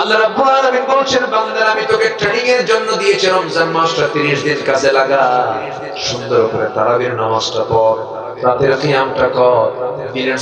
আল্লাহ আমি তোকে ট্রেনিং এর জন্য দিয়েছি, রমজান মাসটা 30 দিন কাজে লাগা। সুন্দর করে তারাবির দিনের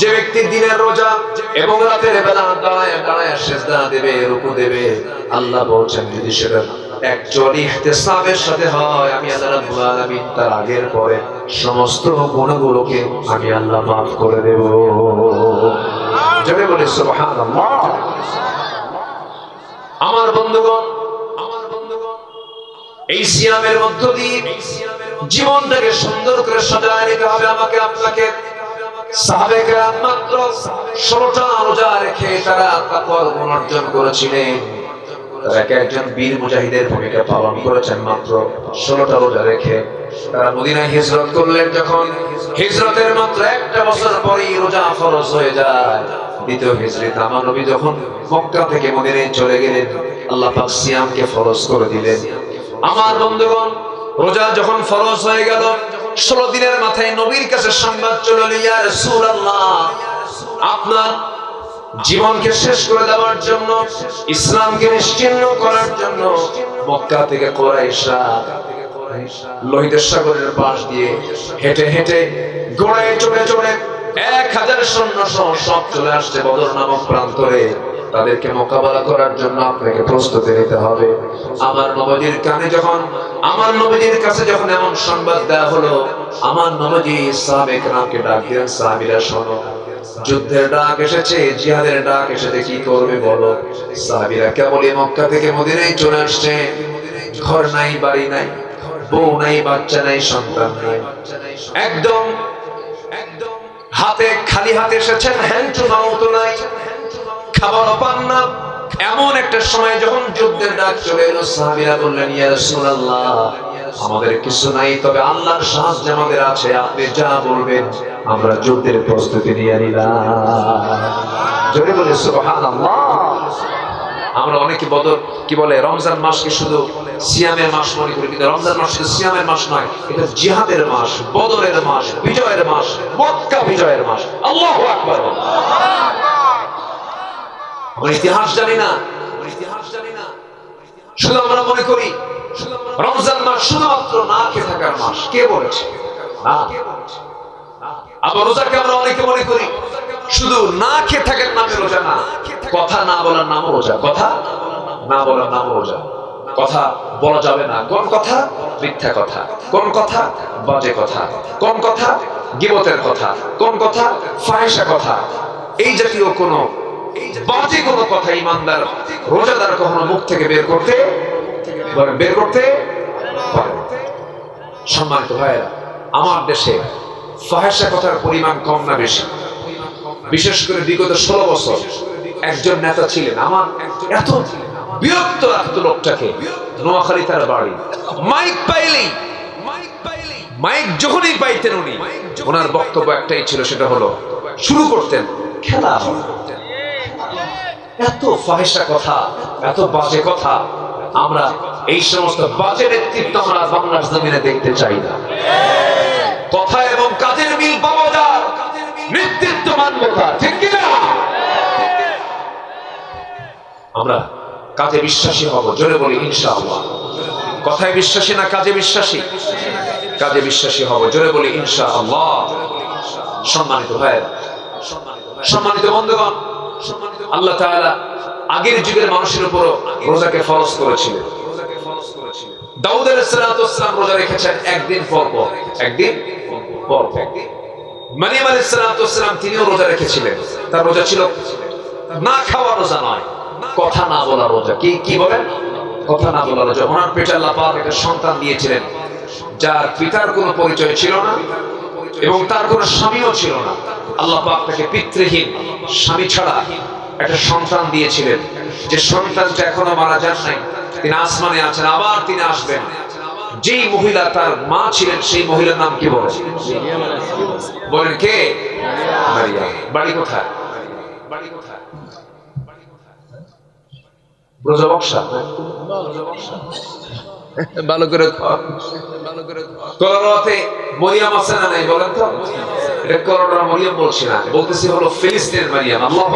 যে ব্যক্তি দিনের রোজা এবং রাতের বেলা দাঁড়ায় দাঁড়ায় দেবে, রুকু দেবে, আল্লাহ বলছেন যদি সেটা সাথে হয়। আমি আল্লাহ তার আগের পরে সমস্ত গুণগুলোকে আমি আল্লাহ মাফ করে দেব। জোরে বলে আমার বন্ধুগণ রোজা রেখে তারা একজন বীর মুজাহিদের ভূমিকা পালন করেছেন মাত্র ষোলোটা রোজা রেখে। তারা মদিনায় হিজরত করলেন যখন। হিজরতের মাত্র একটা বছর পরেই রোজা ফরজ হয়ে যায়। দ্বিতীয় হিজরিত আমার নবী যখন মক্কা থেকে মদিনায় চলে গেলেন, আল্লাহ পাক সিয়ামকে ফরজ করে দিলেন। আমার বন্ধুগণ, রোজা যখন ফরজ হয়ে গেল, ষোলো দিনের মাথায় নবীর কাছে সংবাদ চলে আপনার জীবনকে শেষ করে দেওয়ার জন্য, ইসলামকে নিশ্চিহ্ন করার জন্য মক্কা থেকে কোরাইশা লোহিতের সাগরের পাশ দিয়ে হেঁটে হেঁটে গোড়ায় চড়ে চড়ে এক হাজার সৈন্য সহ সব চলে আসছে বদর নামক প্রান্তরে। তাদেরকে মোকাবেলা করার জন্য আপনাকে প্রস্তুতি নিতে হবে। আমার নবজির কানে যখন, আমার নবজির কাছে যখন এমন সংবাদ দেওয়া হলো, আমার নবজি সাবেক রামকে ডাক দিলেন, সাহাবিরা, শোনো, যুদ্ধের ডাক এসেছে, জিহাদের ডাক এসেছে, কি করবে বলো? সাহাবিরা কেবলই মক্কা থেকে মদিনায় চলে আসছে। ঘর নাই, বাড়ি নাই, বউ নাই, বাচ্চা নাই, সন্তান নাই। একদম হাতে, খালি হাতে এসেছেন হ্যান্ড মাউথ নাই খাবার পান না। এমন একটা সময় যখন যুদ্ধের ডাক চলে এলো, সাহাবীরা বললেন, ইয়া রাসূলুল্লাহ, আমাদের কিছু নাই, তবে আল্লাহর সাহায্য আমাদের আছে। আপনি যা বলবেন, আমরা যুদ্ধের প্রস্তুতি নিয়ে নিলাম। জোরে বলে, সুবহানাল্লাহ। আমরা অনেকে বদর, কি বলে, রমজান মাসকে শুধু সিয়ামের মাস মনে করি, কিন্তু রমজান মাস শুধু সিয়ামের মাস নয়, এটা জিহাদের মাস, বদরের মাস, বিজয়ের মাস, মক্কা বিজয়ের মাস। আল্লাহু আকবার। আমরা ইতিহাস জানি না ইতিহাস জানি না। শুধু আমরা মনে করি, রমজান মাস শুধুমাত্র না খেয়ে থাকার মাস। কে বলেছে? না। আবার রোজাকে আমরা অনেকে মনে করি শুধু না খেয়ে থাকার নামে রোজা না। কথা না বলার নাম রোজা। কথা না বলার নাম রোজা। কথা বলা যাবে না। কোন কথা? মিথ্যা কথা। কোন কথা? বাজে কথা। কোন কথা? গিবতের কথা। কোন কথা? ফাহেসা কথা। এই জাতীয় কোন বাজে কোন কথা ইমানদার রোজাদার কখনো মুখ থেকে বের করতে বের করতে। সম্মানিত ভাইয়েরা, আমার দেশে ফাহেসা কথার পরিমাণ কম না বেশি। বিশেষ করে বিগত ষোলো বছর একজন নেতা ছিলেন আমার এত বিরক্ত রাখতো লোকটাকে। নোয়াখালী তার বাড়ি। মাইক পাইলেই, মাইক যখনই পাইতেন উনি, ওনার বক্তব্য একটাই ছিল, সেটা হলো, শুরু করতেন, খেলা এত ফাহেসা কথা, এত বাজে কথা, আমরা এই সমস্ত বাজে নেতৃত্ব আমরা বাংলার জমিনে দেখতে চাই না। কথা এবং যায় নেতৃত্ব মানব ঠিক কিনা? আমরা কাজে বিশ্বাসী হব, জোরে বলি ইনশাআল্লাহ। কথায় বিশ্বাসী না কাজে বিশ্বাসী? কাজে বিশ্বাসী হব, জোরে বলি ইনশাআল্লাহ। সম্মানিত ভাইয়েরা, সম্মানিত বন্ধুগণ, আল্লাহ তাআলা আগের যুগের মানুষের উপর রোজাকে ফরজ করেছিলেন। দাউদ আলাইহিসসালাম রোজা রেখেছেন একদিন পর পর, একদিন পর পর। মারিয়াম আলাইহিসসালাম তিনিও রোজা রেখেছিলেন। তার রোজা ছিল না খাওয়া রোজা নয়, কথা না বলা রোজা। কি কি বলেন? কথা না বলা রোজা। ওনার একটা সন্তান দিয়েছিলেন, যার পিতার কোনো পরিচয় ছিল না এবং তার কোনো স্বামীও ছিল না। আল্লাহ তাকে পিতৃহীন, স্বামী ছাড়া একটা সন্তান দিয়েছিলেন। যে সন্তানটা এখনও মারা যান নাই, তিনি আসমানে আছেন, আবার তিনি আসবেন। যেই মহিলা তার মা ছিলেন, সেই মহিলার নাম কি বলে বলেন কে? বাড়ি কোথায়? আছে না বলছি না। বলতেছি হলো ফিলিস্তিনের মারিয়াম। আল্লাহ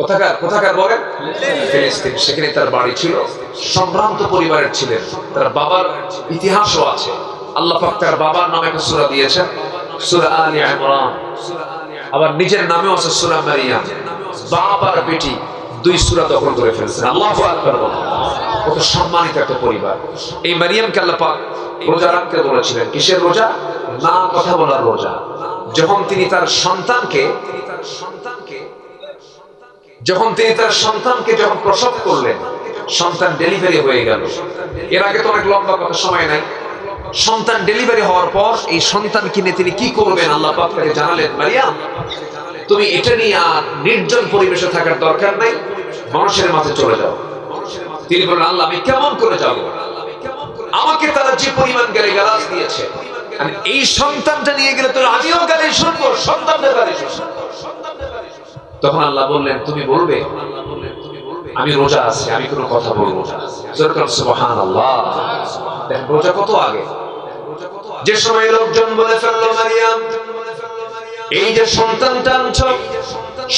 কোথাকার কোথাকার বলেন ফিলিস্তিন। সেখানে তার বাড়ি ছিল। সম্ভ্রান্ত পরিবারের ছিলেন। তার বাবার ইতিহাসও আছে। আল্লাহ পাক তার বাবার নামে একটা দিয়েছেন ইমরান। আবার নিজের নামেও আছে মারিয়াম। বেটি দুই সূরা দখল করে ফেলেছেন। আল্লাহু আকবার কত সম্মানিত একটা পরিবার। এই মারিয়ামকে আল্লাহ পাক রোজা রাখতে বলেছিলেন। কিসের রোজা? না কথা বলার রোজা। যখন তিনি তার সন্তানকে তিনি তার সন্তানকে যখন তিনি তার সন্তানকে যখন প্রসব করলেন, সন্তান ডেলিভারি হয়ে গেল। এর আগে তো অনেক লম্বা কথা, সময় নাই। সন্তান ডেলিভারি হওয়ার পর এই সন্তান কিনে তিনি কি করবেন? আল্লাহ পাক জানালেন মারিয়াম তুমি এটা নিয়ে আর নির্জন পরিবেশে থাকার দরকার নাই। মানুষের মাঝে চলে যাও। তিনি বললেন, আল্লাহ, আমি কেমন করে যাব? আমাকে তারা যে পরিমাণ গালি গালাজ দিয়েছে এই সন্তানটা নিয়ে গেলে তোর আমিও গালি শুনব, সন্তানদের গালি শুনব। তখন আল্লাহ বললেন, তুমি বলবে? আমি রোজা আছি, আমি কোনো কথা বলব আল্লাহ রোজা কত আগে? যে সময় লোকজন বলে ফেলল মারিয়াম, এই যে সন্তানটা আনছ,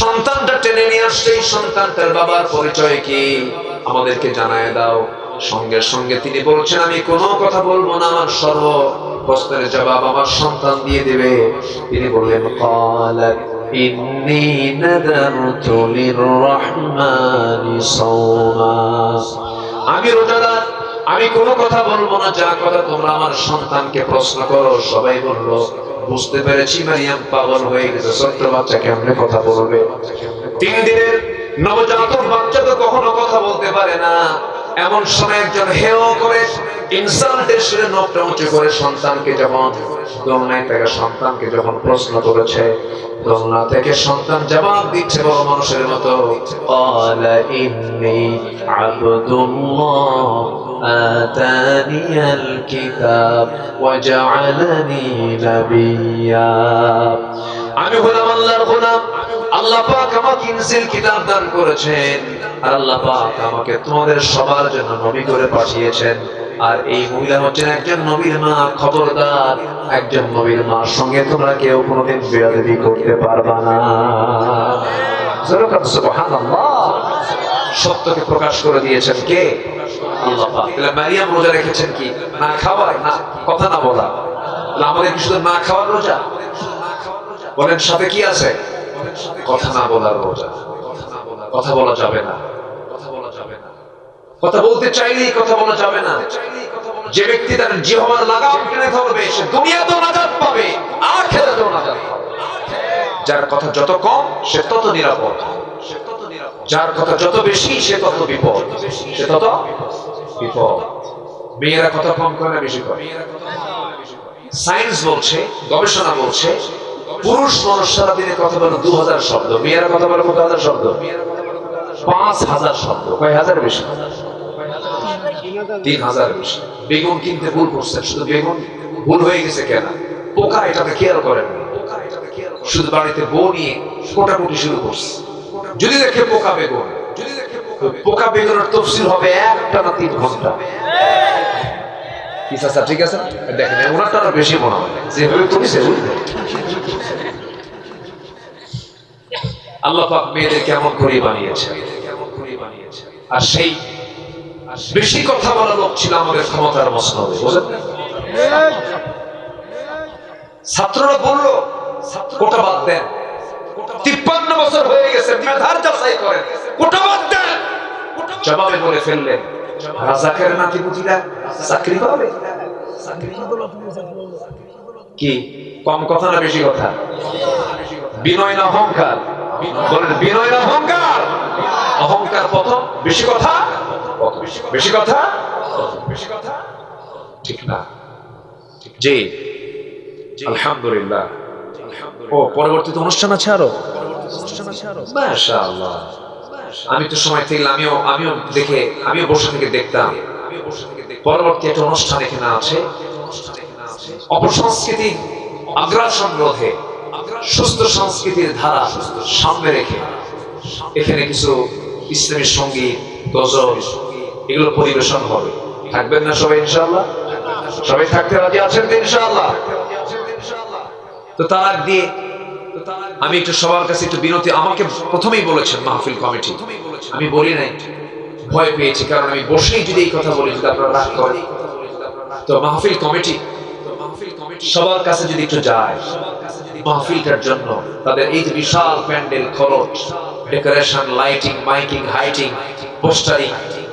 সন্তানটা টেনে নিয়ে আসছে, এই সন্তানটার বাবার পরিচয় কি? আমাদেরকে জানায় দাও। সঙ্গে সঙ্গে তিনি বলছেন, আমি কোনো কথা বলব না, আমার সর্ব প্রশ্নের জবাব আমার সন্তান দিয়ে দেবে। তিনি বললেন কলা إني نذرت للرحمن صوما আমি রোজাদার আমি কোনো কথা বলবো না যা কথা তোমরা আমার সন্তানকে প্রশ্ন করো সবাই বললো বুঝতে পেরেছি মারিয়াম পাগল হয়ে গেছে ছোট্ট বাচ্চা কেমনে কথা বলবে তিন দিনের নবজাতক বাচ্চা তো কখনো কথা বলতে পারে না এমন সময় একজন হেও করে ইনসাল্টের সুরে নখটা উঁচু করে সন্তানকে যখন দোলনায় থেকে সন্তানকে যখন প্রশ্ন করেছে দোলনা থেকে সন্তান জবাব দিচ্ছে বড় মানুষের মতো قال إني عبد الله آتاني الكتاب وجعلني نبيا আমি হলাম আল্লাহর গোলাম আল্লাহ পাক আমাকে ইনজিল কিতাব দান করেছেন আর আল্লাহ পাক আমাকে তোমাদের সবার জন্য নবী করে পাঠিয়েছেন আর এই মহিলা হচ্ছেন একজন নবীর মা, খবরদার। একজন নবীর মার সঙ্গে তোমরা কেউ কোনোদিন বেয়াদবি করতে পারবা না। সত্যকে প্রকাশ করে দিয়েছেন কে? মারিয়াম রোজা রেখেছেন কি? না খাওয়ার? না, কথা না বলা। আমাদের শুধু না খাওয়ার রোজা? বলেন, সাথে কি আছে? কথা না বলার রোজা। কথা বলা যাবে না। কথা বলতে চাইলেই কথা বলা যাবে না। যে ব্যক্তি তার জিহবার লাগাম টেনে ধরবে, সে দুনিয়াতেও নাজাত পাবে, আখেরাতেও নাজাত পাবে। যার কথা যত কম, সে তত নিরাপদ। যার কথা যত বেশি, সে তত বিপদ। সে তত বিপদ। মেয়েরা কথা কম করে না, বেশি করে। সায়েন্স বলছে, গবেষণা বলছে, পুরুষ মানুষ সারা দিনে কথা বলে দু হাজার শব্দ, মেয়েরা কথা বলে কত হাজার শব্দ? পাঁচ হাজার শব্দ, কয় হাজার বেশি? তিন হাজার বেশি। বেগুন কিনতে ভুল করছেন শুধু বেগুন? ভুল হয়ে গেছে কেন? পোকা এটাকে করেন শুধু বাড়িতে বউ নিয়ে কোটাকুটি শুরু করছে। যদি দেখে পোকা বেগুন ওই পোকা বেগুনের তফসিল হবে একটা না তিন ঘণ্টা। ঠিক আছে? দেখেন বেশি মনে হয়। যেভাবে আল্লাহ পাক মেয়েদের কেমন করে বানিয়েছে। আর সেই বেশি কথা বলা লোক ছিল আমাদের ক্ষমতার বুঝলেন ছাত্ররা বলল কোটা বাদ দেন। তিপ্পান্ন বছর হয়ে গেছে মেধার যাচাই করেন। কোটা বাদ দেন। জবাবে বলে ফেললেন, রাজাকের চাকরি কি? কম কথা না বেশি কথা? বিনয় না অহংকার? বলেন, বিনয় না অহংকার? অহংকার প্রথম, বেশি কথা। বেশি কথা? বেশি কথা? ঠিক না। জি। আলহামদুলিল্লাহ। ও পরবর্তীতে অনুষ্ঠান আছে আরও? মাশাআল্লাহ। আমি তো সময় থেকে আমিও আমিও দেখে আমিও বসে থেকে দেখতাম। পরবর্তী একটা অনুষ্ঠান এখানে আছে। অপসংস্কৃতি আগ্রাসন রোধে সুস্থ সংস্কৃতির ধারা সামনে রেখে। এখানে কিছু ইসলামী সংগীত গজল এগুলো পরিবেশন হবে। থাকবেন না সবাই, ইনশাআল্লাহ? সবাই থাকতে রাজি আছেন তো, ইনশাআল্লাহ? তো তালাক দিয়ে আমি একটু সবার কাছে একটু বিনতি। আমাকে প্রথমেই বলেছেন মাহফিল কমিটি। আমি বলি নাই, ভয় পেয়েছি, কারণ আমি বসেই যদি এই কথা বলি, যদি আপনারা রাগ করেন। তো মাহফিল কমিটি, সবার কাছে যদি একটু যায়, মাহফিলটার জন্য তাদের এই যে বিশাল প্যান্ডেল খরচ, ডেকোরেশন, লাইটিং, মাইকিং, হাইটিং, পোস্টারিং